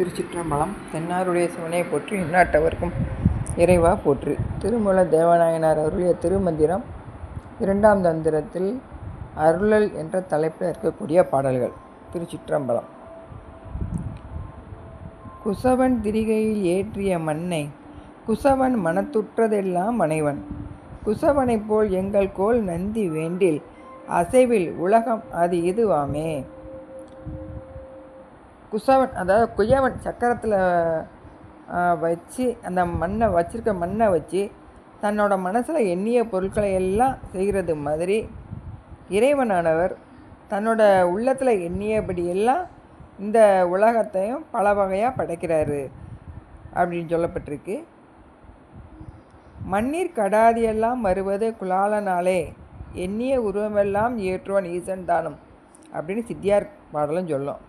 திருச்சிற்றம்பலம் தென்னாருடைய சிவனை போற்றி எந்நாட்டவர்க்கும் இறைவா போற்று. திருமூல தேவநாயனார் அருளிய திருமந்திரம் இரண்டாம் தந்திரத்தில் அருளல் என்ற தலைப்பில் இருக்கக்கூடிய பாடல்கள். திருச்சிற்றம்பலம். குசவன் திரிகையில் ஏற்றிய மண்ணை குசவன் மனத்துற்றதெல்லாம் மனைவன். குசவனைப் போல் எங்கள் கோல் நந்தி வேண்டில் அசைவில் உலகம் அது இதுவாமே குசவன் அதாவது குயவன் சக்கரத்தில் வச்சு அந்த மண்ணை வச்சுருக்க மண்ணை வச்சு தன்னோட மனசில் எண்ணிய பொருட்களை எல்லாம் செய்கிறது மாதிரி இறைவனானவர் தன்னோட உள்ளத்தில் எண்ணியபடி எல்லாம் இந்த உலகத்தையும் பல வகையாக படைக்கிறாரு அப்படின்னு சொல்லப்பட்டிருக்கு. மண்ணீர் கடாதியெல்லாம் வருவது குலாலனாலே எண்ணிய உருவமெல்லாம் ஏற்றுவன் ஈசன் தானும் அப்படின்னு சித்தியார் பாடலும் சொல்லும்.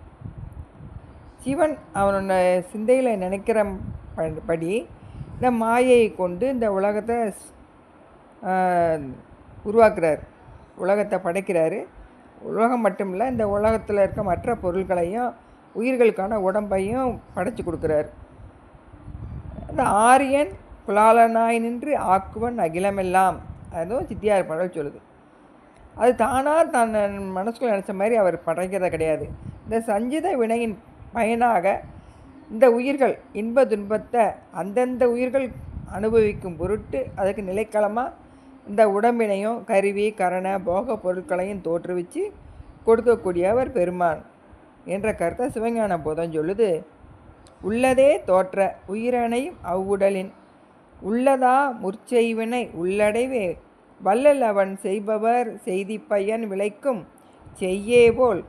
சிவன் அவனோட சிந்தையில் நினைக்கிற ப- படி இந்த மாயையை கொண்டு இந்த உலகத்தை உருவாக்குறார். உலகத்தை படைக்கிறாரு. உலகம் மட்டும் இல்லை இந்த உலகத்தில் இருக்க மற்ற பொருட்களையும் உயிர்களுக்கான உடம்பையும் படைச்சி கொடுக்குறார். அந்த ஆரியன் குலாலனாய் நின்று ஆக்குவன் அகிலமெல்லாம். அதுவும் சித்தியார் பாடல் சொல்லுது. அது தானாக தன் மனசுக்குள்ள நினச்ச மாதிரி அவர் படைக்கிறத கிடையாது. இந்த சஞ்சித வினையின் பயனாக இந்த உயிர்கள் இன்ப துன்பத்தை அந்தந்த உயிர்கள் அனுபவிக்கும் பொருட்டு அதுக்கு நிலைக்களமாக இந்த உடம்பினையும் கருவி கரண போக பொருட்களையும் தோற்றுவிச்சு கொடுக்கக்கூடியவர் பெருமான் என்ற கருத்தை சிவஞான போதம் சொல்லுது. உள்ளதே தோற்ற உயிரனையும் அவ்வுடலின். உள்ளதா முற்செய்வினை உள்ளடைவே. வல்லல் அவன் செய்பவர் செய்தி பயன் விளைக்கும் செய்யே போல்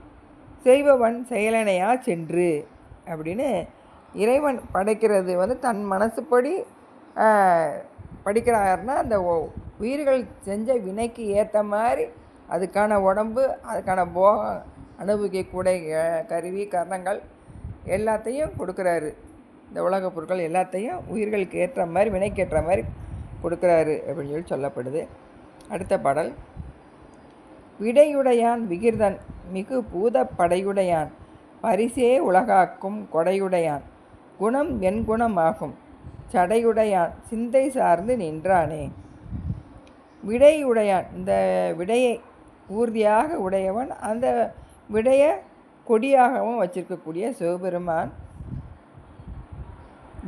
செய்பவன் செயலனையா சென்று அப்படின்னு இறைவன் படைக்கிறது வந்து தன் மனசுப்படி படிக்கிறாருன்னா அந்த உயிர்கள் செஞ்ச வினைக்கு ஏற்ற மாதிரி அதுக்கான உடம்பு அதுக்கான போகம் அனுபவிக்கக்கூடிய அஹ், கருவி கரணங்கள் எல்லாத்தையும் கொடுக்குறாரு. இந்த உலகப் பொருட்கள் எல்லாத்தையும் உயிர்களுக்கு ஏற்ற மாதிரி வினைக்கு ஏற்ற மாதிரி கொடுக்குறாரு அப்படின்னு சொல்லி சொல்லப்படுது. அடுத்த பாடல். விடையுடையான் விகிர்தன் மிகு பூதப் படையுடையான் பரிசே உலகாக்கும் கொடையுடையான். குணம் என் குணமாகும். சடையுடையான். சிந்தை சார்ந்து நின்றானே. விடையுடையான். இந்த விடையை ஊர்தியாக உடையவன் அந்த விடைய கொடியாகவும் வச்சிருக்கக்கூடிய சிவபெருமான்.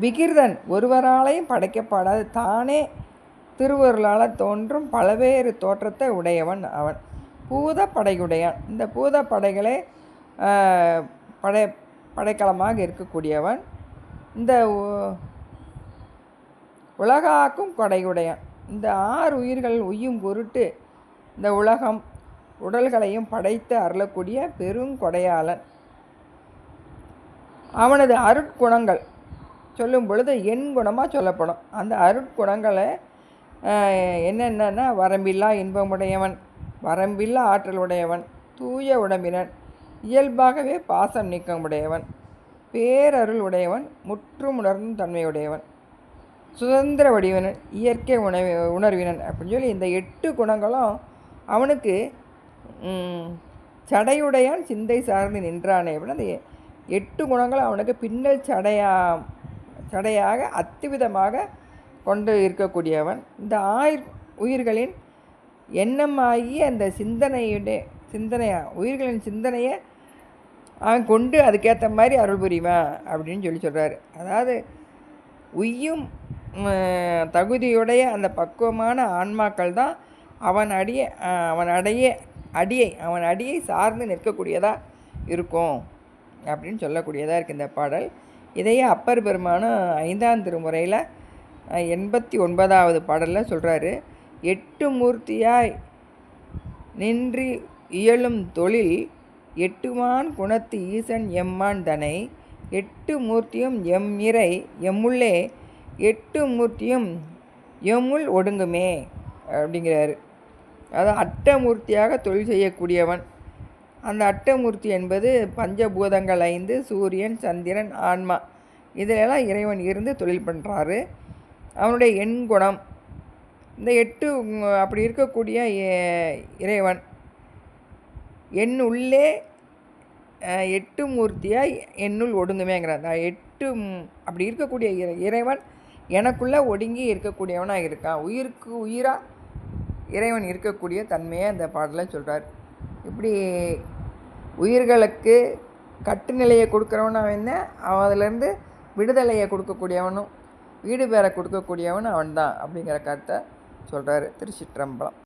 விகிர்தன் ஒருவராலையும் படைக்கப்படாது. தானே திருவருளால் தோன்றும் பலவேறு தோற்றத்தை உடையவன் அவன். பூத படையுடையான் இந்த பூத படைகளே படை படைக்கலமாக இருக்கக்கூடியவன். இந்த உலகாக்கும் கொடையுடையான் இந்த ஆறு உயிர்கள் உய்யும் பொருட்டு இந்த உலகம் உடல்களையும் படைத்து அருளக்கூடிய பெருங்கொடையாளன் அவனது அருட்குணங்கள் சொல்லும் பொழுது எண் குணமாக சொல்லப்படும். அந்த அருட்குணங்களை என்னென்னா வரம்பில்லா இன்பமுடையவன். வரம்பில்லா ஆற்றல் உடையவன் தூய உடம்பினன் இயல்பாகவே பாசம் நீக்கமுடையவன் பேரருள் உடையவன் முற்றும் உணர்ந்தும் தன்மையுடையவன் சுதந்திர வடிவினன் இயற்கை உணவு உணர்வினன் அப்படின்னு சொல்லி இந்த எட்டு குணங்களும் அவனுக்கு சடையுடையான் சிந்தை சார்ந்து நின்றானே அப்படின்னு அந்த எட்டு குணங்களும் அவனுக்கு பின்னல் சடையா சடையாக அத்துவிதமாக கொண்டு இருக்கக்கூடியவன். இந்த ஆயுர் உயிர்களின் எண்ணமாகி அந்த சிந்தனையுடைய சிந்தனையாக உயிர்களின் சிந்தனையை அவன் கொண்டு அதுக்கேற்ற மாதிரி அருள் புரிவான் அப்படின்னு சொல்லி சொல்கிறாரு அதாவது உய்யும் தகுதியுடைய அந்த பக்குவமான ஆன்மாக்கள் தான் அவன் அடிய அவன் அடைய அடியை அவன் அடியை சார்ந்து நிற்கக்கூடியதாக இருக்கும் அப்படின்னு சொல்லக்கூடியதாக இருக்குது இந்த பாடல். இதையே அப்பர் பெருமானும் ஐந்தாம் திருமுறையில் எண்பத்தி ஒன்பதாவது பாடலில் சொல்கிறாரு எட்டு மூர்த்தியாய் நின்று இயலும் தொழில் எட்டுவான் குணத்து ஈசன் எம்மான் தனை எட்டு மூர்த்தியும் எம் இறை எம்முள்ளே எட்டு மூர்த்தியும் எம்முள் ஒடுங்குமே அப்படிங்கிறாரு. அதாவது அட்டமூர்த்தியாக தொழில் செய்யக்கூடியவன். அந்த அட்டமூர்த்தி என்பது பஞ்சபூதங்கள் ஐந்து சூரியன் சந்திரன் ஆன்மா. இதிலெல்லாம் இறைவன் இருந்து தொழில் பண்ணுறாரு அவனுடைய எண்குணம் இந்த எட்டு அப்படி இருக்கக்கூடிய இறைவன். என் உள்ளே எட்டு மூர்த்தியாக என்னுள் ஒடுங்குமேங்கிற அந்த எட்டு அப்படி இருக்கக்கூடிய இறை இறைவன் எனக்குள்ளே ஒடுங்கி இருக்கக்கூடியவனாக இருக்கான். உயிருக்கு உயிராக இறைவன் இருக்கக்கூடிய தன்மையை அந்த பாடலில் சொல்கிறார் இப்படி உயிர்களுக்கு கட்டுநிலையை கொடுக்குறவனாக இருந்தேன் அவன் அதிலேருந்து விடுதலையை கொடுக்கக்கூடியவனும் வீடு பேரை கொடுக்கக்கூடியவனும் அவன் தான் அப்படிங்கிற கருத்தை சொல்கிறாரு திருச்சிற்றம்பலம்.